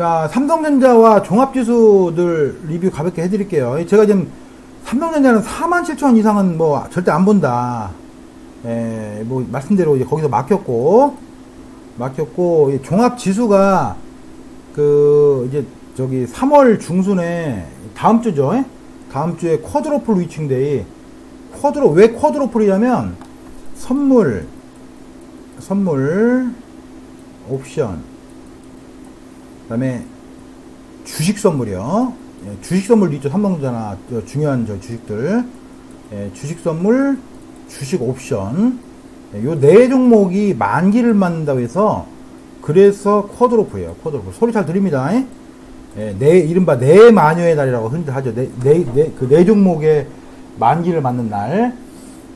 자, 삼성전자와 종합지수들 리뷰 가볍게 해드릴게요. 제가 지금 삼성전자는 4만 7천 원 이상은 뭐 절대 안 본다. 예, 뭐 말씀대로 이제 거기서 막혔고, 막혔고, 이 종합지수가 그 이제 저기 3월 중순에 다음 주죠. 예? 다음 주에 쿼드로플 위칭데이. 쿼드로, 왜 쿼드로플이냐면 선물, 선물, 옵션, 그다음에 주식 선물이요. 예, 주식 선물도 있죠. 저 중요한 저 주식들. 예, 주식 선물, 주식 옵션. 예, 요네 종목이 만기를 맞는다고 해서 그래서 쿼드로프예요. 쿼드로프. 소리 잘 들립니다. 예, 네, 이른바 네 마녀의 달이라고 흔히 하죠. 네, 네, 네, 그 네 종목의 만기를 맞는 날.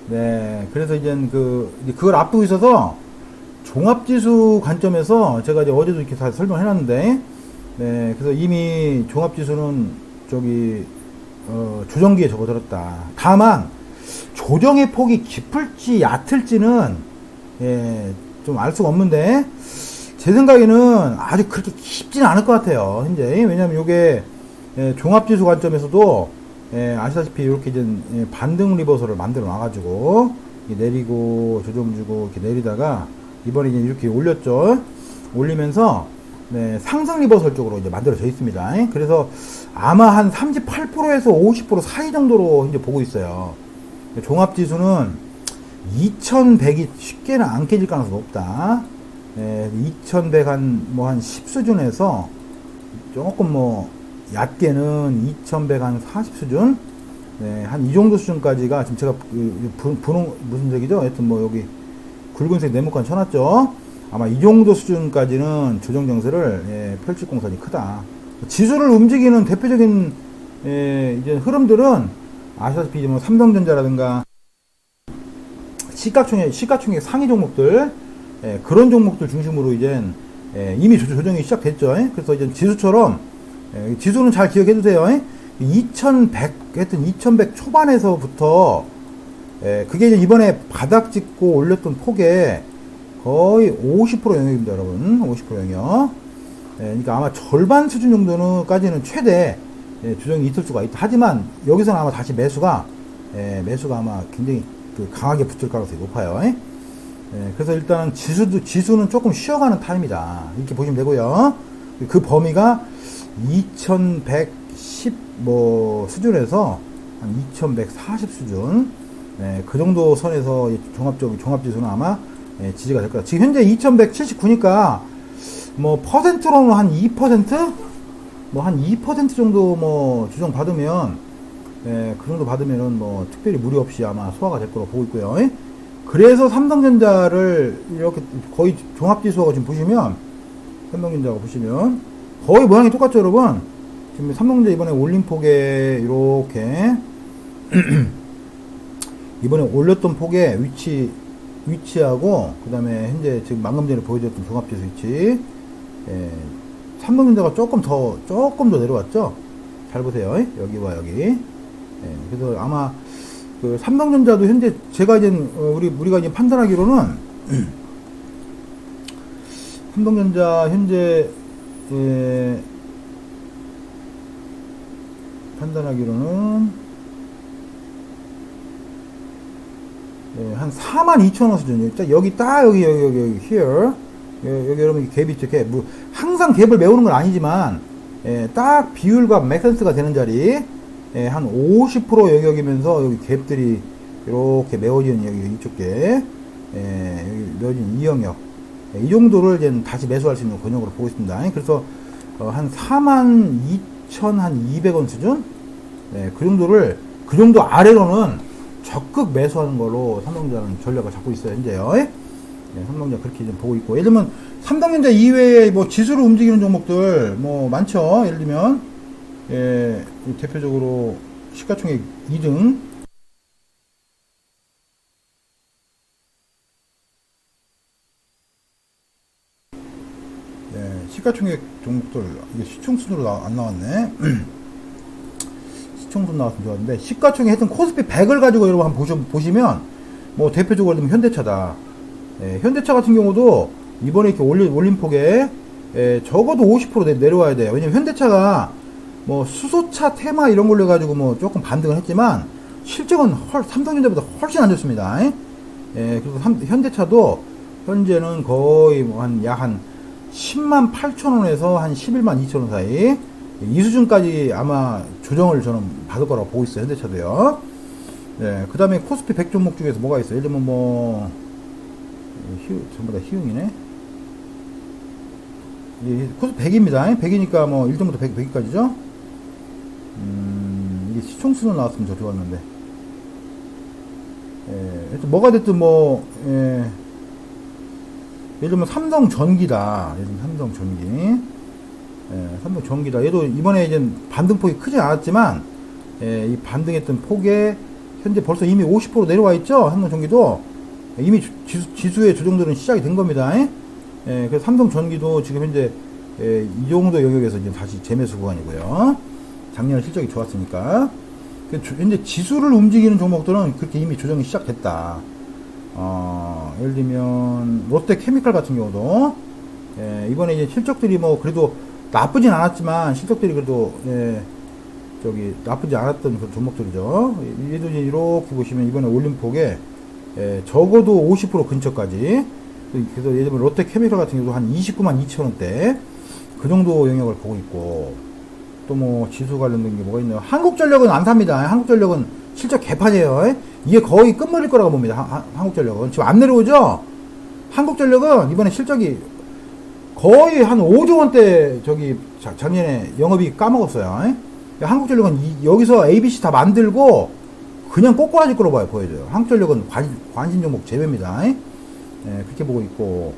네, 그래서 이제 그, 이제 그걸 앞두고 있어서 종합지수 관점에서 제가 이제 어제도 이렇게 다 설명을 해놨는데, 네, 그래서 이미 종합지수는 저기, 어, 조정기에 접어들었다. 다만, 조정의 폭이 깊을지 얕을지는, 예, 좀 알 수가 없는데, 제 생각에는 아주 그렇게 깊지는 않을 것 같아요, 현재. 왜냐면 요게, 예, 종합지수 관점에서도, 예, 아시다시피 이렇게 이제 예, 반등 리버설을 만들어 놔가지고, 내리고, 조정 주고, 이렇게 내리다가, 이번에 이제 이렇게 올렸죠. 올리면서, 네, 상승 리버설 쪽으로 이제 만들어져 있습니다. 예, 그래서 아마 한 38%에서 50% 사이 정도로 이제 보고 있어요. 종합 지수는 2100이 쉽게는 안 깨질 가능성이 높다. 예, 2100 한, 뭐 한 10 수준에서 조금 뭐, 얕게는 2100 한 40 수준? 네, 한 이 정도 수준까지가 지금 제가 그, 분, 분홍, 무슨 색이죠? 하여튼 뭐 여기 굵은색 네모칸 쳐놨죠? 아마 이 정도 수준까지는 조정 정세를 예, 펼칠 공산이 크다. 지수를 움직이는 대표적인 예, 이제 흐름들은 아시다시피 뭐 삼성전자라든가 시가총액 시가총액 상위 종목들 예, 그런 종목들 중심으로 이제 예, 이미 조- 조정이 시작됐죠. 예? 그래서 이제 지수처럼 예, 지수는 잘 기억해 두세요. 예? 2100 하여튼 2100 초반에서부터 예, 그게 이제 이번에 바닥 찍고 올렸던 폭의 거의 50% 영역입니다, 여러분. 50% 영역. 예, 그러니까 아마 절반 수준 정도는까지는 최대 예, 조정이 있을 수가 있다. 하지만 여기서는 아마 다시 매수가 예, 매수가 아마 굉장히 그 강하게 붙을 가능성이 높아요. 예? 예, 그래서 일단 지수도 지수는 조금 쉬어가는 타임이다. 이렇게 보시면 되고요. 그 범위가 2110 뭐 수준에서 한 2140 수준 예, 그 정도 선에서 이 종합적 종합지수는 아마 예, 지지가 될 거다. 지금 현재 2179니까 뭐 퍼센트로는 한 2%? 뭐 한 2% 정도 뭐 조정 받으면 예, 그 정도 받으면은 뭐 특별히 무리 없이 아마 소화가 될 거로 보고 있고요. 예? 그래서 삼성전자를 이렇게 거의 종합지수가 지금 보시면 삼성전자가 보시면 거의 모양이 똑같죠, 여러분? 지금 삼성전자 이번에 올린 폭에 이렇게 이번에 올렸던 폭의 위치 위치하고 그 다음에 현재 지금 방금 전에 보여줬던 종합지수 위치 예, 삼성전자가 조금 더 조금 더 내려왔죠. 잘 보세요. 여기와 여기. 예, 그래서 아마 그 삼성전자도 현재 제가 이제 어, 우리 우리가 이제 판단하기로는 삼성전자 현재 예, 판단하기로는 예, 한 4만 2천 원 수준이에요. 자, 여기 딱 여기 여기 여기 여기 here 여기, 여기 여러분 갭이 있죠. 갭. 뭐 항상 갭을 메우는 건 아니지만 예, 딱 비율과 맥센스가 되는 자리 예, 한 50% 영역이면서 여기 갭들이 이렇게 메워지는 여기 이쪽 갭 예, 여기 메워진 이 영역 예, 이 정도를 이제 다시 매수할 수 있는 권역으로 보고 있습니다. 그래서 어, 한 4만 2천 한 200원 수준 예, 그 정도를 그 정도 아래로는 적극 매수하는 걸로 삼성전자는 전략을 잡고 있어요, 현재요. 예, 삼성전자 그렇게 좀 보고 있고. 예를 들면, 삼성전자 이외에 뭐 지수를 움직이는 종목들, 뭐, 많죠. 예를 들면, 예, 대표적으로 시가총액 2등. 예, 시가총액 종목들, 이게 시총 순으로 나, 안 나왔네. 시총순 나왔으면 좋았는데, 시가총액 하여튼 코스피 100을 가지고 여러분 한번 보시, 보시면, 뭐, 대표적으로 좀 현대차다. 예, 현대차 같은 경우도 이번에 이렇게 올린, 올린 폭에 예, 적어도 50% 내- 내려와야 돼요. 왜냐면 현대차가 뭐 수소차 테마 이런 걸로 해가지고 뭐 조금 반등을 했지만 실적은 헐, 삼성전자보다 훨씬 안 좋습니다. 예, 그리고 삼- 현대차도 현재는 거의 뭐 한 약한 10만 8천 원에서 한 11만 2천 원 사이 이 수준까지 아마 조정을 저는 받을 거라고 보고 있어요. 현대차도요. 네, 그 다음에 코스피 100 종목 중에서 뭐가 있어요? 예를 들면 뭐, 희우, 전부 다 희웅이네? 이 코스피 100입니다. 100이니까 뭐 1점부터 100, 100까지죠? 음, 이게 시총수는 나왔으면 더 좋았는데. 예, 뭐가 됐든 뭐, 예, 예를 들면 삼성 전기다. 예를 들면 삼성 전기. 예, 삼성 전기다. 얘도 이번에 이제 반등폭이 크지 않았지만, 예, 이 반등했던 폭에 현재 벌써 이미 50% 내려와 있죠? 삼성 전기도. 이미 주- 지수, 지수의 조정들은 시작이 된 겁니다. 예, 예, 그래서 삼성 전기도 지금 현재 예, 이 정도 영역에서 이제 다시 재매수 구간이고요. 작년 실적이 좋았으니까. 그 주- 현재 지수를 움직이는 종목들은 그렇게 이미 조정이 시작됐다. 어, 예를 들면 롯데 케미칼 같은 경우도 예, 이번에 이제 실적들이 뭐 그래도 나쁘진 않았지만 실적들이 그래도 예, 저기 나쁘지 않았던 그 종목들이죠. 얘도 이렇게 보시면 이번에 올린 폭에 예, 적어도 50% 근처까지 그래서 예를 들면 롯데 케미칼 같은 경우도 한 29만 2천 원대 그 정도 영역을 보고 있고 또 뭐 지수 관련된 게 뭐가 있나요? 한국전력은 안 삽니다. 한국전력은 실적 개판이에요. 이게 거의 끝물일 거라고 봅니다. 하- 하- 한국전력은 지금 안 내려오죠. 한국전력은 이번에 실적이 거의 한 5조 원대 저기 자- 작년에 영업이 까먹었어요. 한국전력은 이- 여기서 ABC 다 만들고 그냥 꼬꼬라질 거로 봐요 보여져요. 한국전력은 관, 관심 종목 제외입니다. 예, 그렇게 보고 있고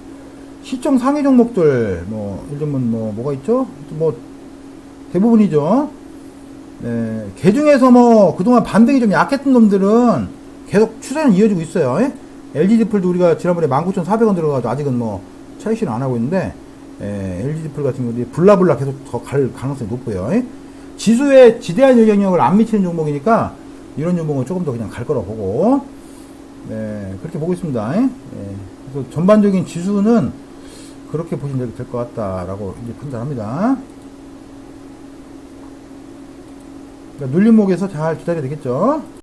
시점 상위 종목들 뭐 들면 뭐 뭐가 있죠? 뭐 대부분이죠. 네, 개 중에서 뭐 그동안 반등이 좀 약했던 놈들은 계속 추세는 이어지고 있어요. 예? LG 디플도 우리가 지난번에 19,400원 들어가도 아직은 뭐 차익실은 안 하고 있는데 예, LG 디플 같은 경우도 블라블라 계속 더 갈 가능성이 높고요. 예? 지수에 지대한 영향력을 안 미치는 종목이니까 이런 종목은 조금 더 그냥 갈 거라고 보고 네, 그렇게 보고 있습니다. 예? 예, 그래서 전반적인 지수는 그렇게 보시면 될 것 같다라고 이제 판단합니다. 그러니까 눌림목에서 잘 기다려야 되겠죠.